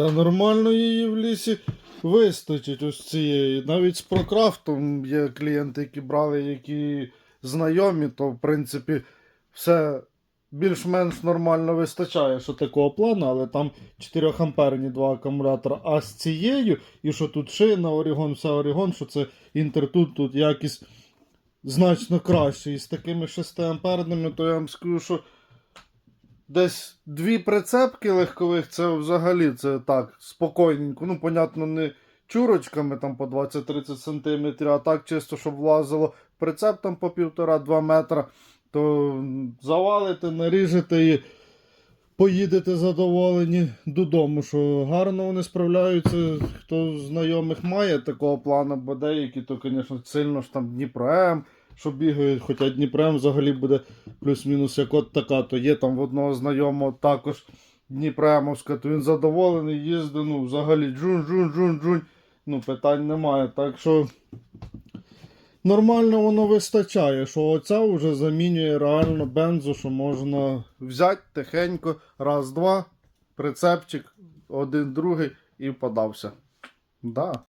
Та нормально її в лісі вистачить ось цієї. Навіть з прокрафтом є клієнти, які брали, які знайомі, то в принципі все більш-менш нормально вистачає, що такого плану, але там 4 амперні два акумулятора. А з цією, і що тут шина, Орігон, все Орігон, що це інтертут, тут якість значно краще. І з такими 6 амперними, то я вам скажу, що десь дві прицепки легкових, це взагалі це так, спокійненько. Ну, понятно, не чурочками там по 20-30 см, а так чисто, щоб влазило прицеп там по 1,5-2 метра, то завалите, наріжете і поїдете задоволені додому. Що гарно вони справляються. Хто з знайомих має такого плану, бо деякі, то, звісно, сильно ж там Дніпром, що бігають, хоча Дніпром взагалі буде плюс-мінус як от така, то є там в одного знайомого також Дніпремовська, то він задоволений, їздить, ну, взагалі джун-джун-джун-джун. Ну, питань немає. Так що нормально воно вистачає, що оця вже замінює реально бензу, що можна взяти тихенько, раз-два, прицепчик, один другий і подався. Да.